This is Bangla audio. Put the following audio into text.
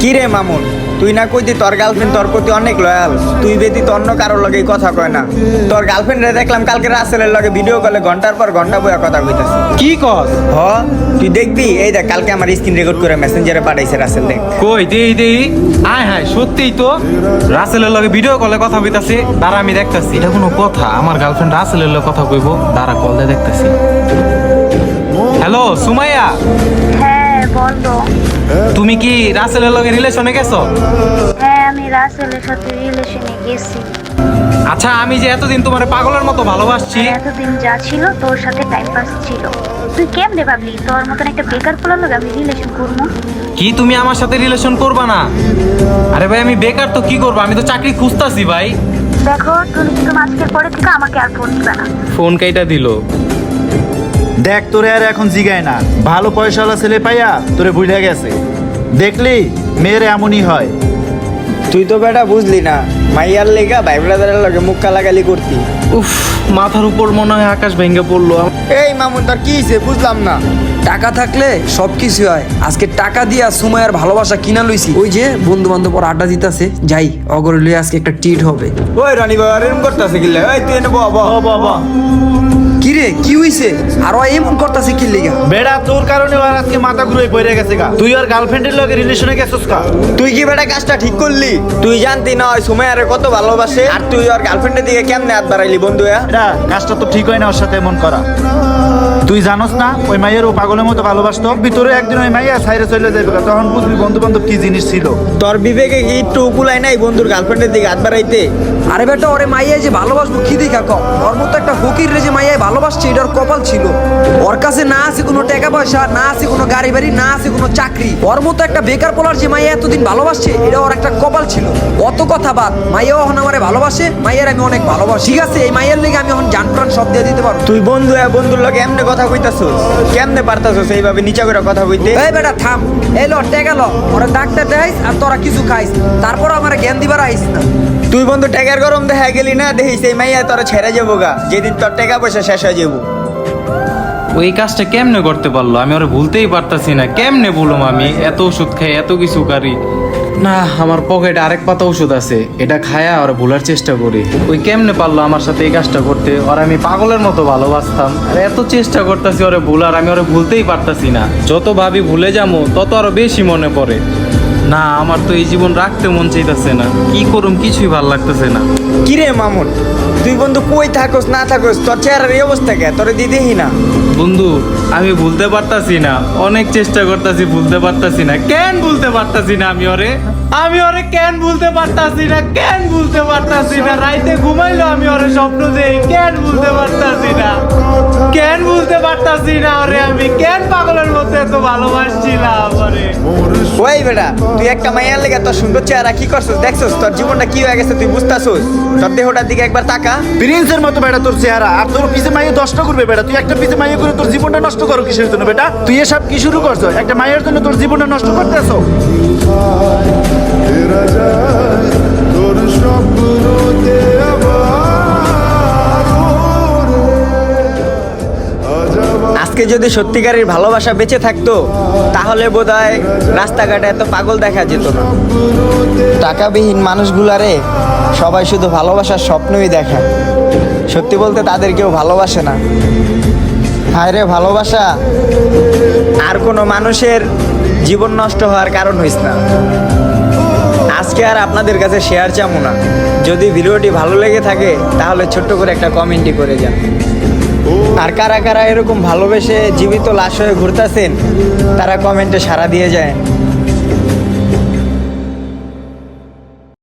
কি রে মামুন? তুই না কইতি তোর গার্লফ্রেন্ড তোর প্রতি অনেক লয়াল তুই ব্যতীত অন্য কারোর লগে কথা কয় না। তোর গার্লফ্রেন্ডে দেখলাম কালকে রাসেলের লগে ভিডিও কলে ঘণ্টার পর ঘণ্টা বইয়া কথা কইতাছে। কি কস? হ তুই দেখবি? এই দেখ কালকে আমার স্ক্রিন রেকর্ড করে মেসেঞ্জারে পাঠাইছে রাসেল দেখ। কই দেই দেই। আয় হায় সত্যিই তো। রাসেলের লগে ভিডিও কলে কথা কইতাছি। দাঁড়া আমি দেখতাছি। এটা কোনো কথা। আমার গার্লফ্রেন্ড রাসেলের লগে কথা কইবো। দাঁড়া কল দিয়ে দেখতাছি। হ্যালো সুমাইয়া। তুমি কি রাসেলের লগে রিলেশনে গেছো? হ্যাঁ আমি রাসেলের সাথে রিলেশনে গেছি। আচ্ছা আমি যে এতদিন তোমার পাগলের মতো ভালোবাসছি। এতদিন যা ছিল তোর সাথে টাইম পাস ছিল। তুই কেমনে ভাবলি? তোর মতন একটা বেকার পোলার লোক আমি রিলেশন করব? কি তুমি আমার সাথে রিলেশন করবা না? আরে ভাই আমি বেকার তো কি করব? আমি তো চাকরি খুঁজতাছি ভাই। দেখো তুমি কিন্তু আজকের পরে থেকে আমাকে আর ফোন দিবে না। ফোন কাইটা দিল? দেখ তোরে আর এখন জিগায় না। ভালো পয়সাওয়ালা ছেলে পাইয়া তোরে ভুলে গেছে। দেখলি মেয়ের এমনই হয়। তুই তো বেটা বুঝলি না মাইয়ার লেগা ভাই ব্রাদারের লগে মুখ কালাগালি করতি। উফ মাথার উপর মনে হয় আকাশ ভেঙে পড়ল। এই মামুন তোর কি হইছে? বুঝলাম না। টাকা থাকলে সব কিছু হয়। আজকে টাকা দিয়া সুমাইয়ার ভালোবাসা কিনা লইছি। ওই যে বন্ধু বান্ধব ওর আড্ডা দিতাছে। যাই অগরে লইয়া আজকে একটা টিট হবে। ওই রনি বাবা এরম করতেছে কিল্লে। ওই তুই এনে বহ। বাবা কি রে কি হইছে? আর ও এমন করতাছে কি লিগা? বেড়া তোর কারণে ওর আজকে মাথা ঘুরে পড়ে গেছে গা। তুই আর গার্লফ্রেন্ডের লগে রিলেশনে গেছিস কা? তুই কি বেড়া কাজটা ঠিক করলি? তুই জানতি না ওই সুমাইয়ারে কত ভালোবাসে? আর তুই ওর গার্লফ্রেন্ডের দিকে কেমনে হাত বাড়াইলি বন্ধু এটা কাজটা তো ঠিক হয় না ওর সাথে এমন করা। তুই জানোস না ওই মাইয়ের ও পাগলের মতো ভালোবাসতো। ভিতরে একদিন ওই মাইয়া সাইরে চলে যাবে তখন বুঝবি বন্ধু বান্ধব কি জিনিস ছিল। তোর বিবেকে কি একটু উকুলাই নাই বন্ধুর গার্লফ্রেন্ডের দিকে হাত বাড়াইতে? আরে বেটা ওরে মাইয়া যে ভালোবাসবো কি দেখা কম ওর মতো একটা ফকির রে যে মাইয়ায় ভালোবাসছে এটার কপাল ছিল। ওর কাছে না আছে কোনো টাকা পয়সা না আছে কোনো গাড়ি বাড়ি না আছে কোনো চাকরি। ওর মতো একটা বেকার পোলার যে মাইয়া এতদিন ভালোবাসছে এটা ওর একটা কপাল ছিল। অত কথা বাদ মাইয়া এখন আমারে ভালোবাসে মাইয়ার আমি অনেক ভালোবাসি। ঠিক আছে এই মাইয়ার লেগে আমি এখন জান প্রাণ সব দিয়ে দিতে পারব। তুই বন্ধু হ্যাঁ বন্ধুর লগে এমনে কথা কইতাছস কেমনে পারতাছস এইভাবে নিচা করে কথা কইতে? এই বেটা থাম। এই ল টেকা ল ওরা ডাক্তার দেখাইস আর তোরা কিছু খাইস। তারপর আমার জ্ঞান দিবার আইস না। তুই বন্ধু টাকার গরম দেখা গেলি না? দেখিস এই মাইয়া তোরা ছেড়ে যাব গা। যেদিন তোর টাকা পয়সা শেষ হয়ে যাব। ওই কাজটা কেমনে করতে পারল? আমি ওরা ভুলতেই পারতাছি না। কেমনে বললাম আমি? এত ওষুধ খাই এত কিছু কারি। না, আমার পকেটে আরেক পাতা ওষুধ আছে। এটা খায়া আর ভুলার চেষ্টা করি। ওই কেমনে পারল আমার সাথে এই কাজটা করতে? আর আমি পাগলের মতো ভালোবাসতাম। আর এত চেষ্টা করতেছি, ওরে ভুল, আর আমি ওরে ভুলতেই পারতাছি না। যত ভাবি ভুলে যাব তত আরও বেশি মনে পড়ে। না আমার তো এই জীবন রাখতে মন চাইতেছে না। কি করুম কিছুই ভালো লাগতেছে না। কি রে মামুন তুই বন্ধু কই থাকস না থাকস? তোর চেহারার এই অবস্থা কে? তোরে দিদেহি না। বন্ধু আমি ভুলতে পারতাছি না। অনেক চেষ্টা করতেছি ভুলতে পারতাছি না। কেন ভুলতে পারতাছি না আমি ওরে? আমি ওরে কেন ভুলতে পারতাছি না? কেন ভুলতে পারতাছি না? রাইতে ঘুমাইলো আমি ওরে স্বপ্ন দেই কেন ভুলতে পারতাছি না? কেন ভুলতে পারতাছি না ওরে আমি? কেন পাগলের মতো এত ভালোবাসছিলাম ওই বেটা তুই একটা মাইয়ার লেগে তোর সুন্দর চেহারা কি করছিস? দেখছিস তোর জীবনটা কি হয়ে গেছে তুই বুঝতাছিস? তোর দেহটার দিকে একবার তাকা। প্রিন্সের মতো বেটা তোর চেহারা। আর তোর পিছে মাইয়ে নষ্ট করবে বেটা। তুই একটা পিছে মাইয়ে করে তোর জীবনটা নষ্ট করো কিসের জন্য বেটা? তুই এসব কি শুরু করছ? একটা মায়ের জন্য তোর জীবনটা নষ্ট করতেছো? আজকে যদি সত্যিকারের ভালোবাসা বেঁচে থাকতো, তাহলে বোধ হয় রাস্তাঘাটে এত পাগল দেখা যেত না। টাকাবিহীন মানুষগুলারে সবাই শুধু ভালোবাসার স্বপ্নই দেখা সত্যি বলতে তাদের কেউ ভালোবাসে না। হায় রে ভালোবাসা আর কোনো মানুষের জীবন নষ্ট হওয়ার কারণ হইস না। আজকে আর আপনাদের কাছে শেয়ার চামো না। যদি ভিডিওটি ভালো লেগে থাকে, তাহলে ছোট্ট করে একটা কমেন্টই করে যান। আর কারা কারা এরকম ভালোবেসে জীবিত লাশ হয়ে ঘুরতেছেন তারা কমেন্টে সাড়া দিয়ে যায়